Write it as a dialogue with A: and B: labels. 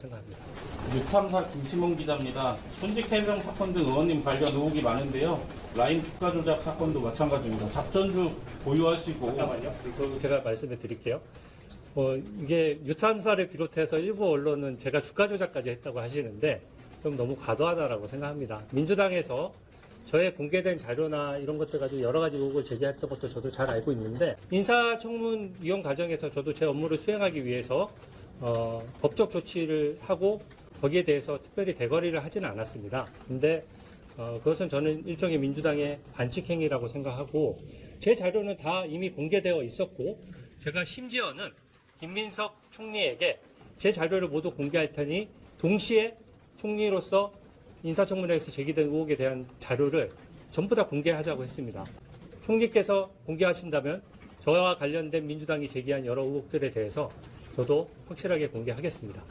A: 생각합니다.
B: 유탐사 김시문 기자입니다. 순직 해병 사건 등 의원님 관련 의혹이 많은데요. 라임 주가 조작 사건도 마찬가지입니다. 작전주 보유하시고
A: 잠깐만요. 이거 제가 말씀해 드릴게요. 어, 이게 유산사를 비롯해서 일부 언론은 제가 주가 조작까지 했다고 하시는데 좀 너무 과도하다라고 생각합니다. 민주당에서 저의 공개된 자료나 이런 것들 가지고 여러 가지 의혹을 제기했던 것도 저도 잘 알고 있는데 인사청문 위원 과정에서 저도 제 업무를 수행하기 위해서 어, 법적 조치를 하고 거기에 대해서 특별히 대거리를 하지는 않았습니다. 근데 어, 그것은 저는 일종의 민주당의 반칙행위라고 생각하고 제 자료는 다 이미 공개되어 있었고 제가 심지어는 김민석 총리에게 제 자료를 모두 공개할 테니 동시에 총리로서 인사청문회에서 제기된 의혹에 대한 자료를 전부 다 공개하자고 했습니다. 총리께서 공개하신다면 저와 관련된 민주당이 제기한 여러 의혹들에 대해서 저도 확실하게 공개하겠습니다.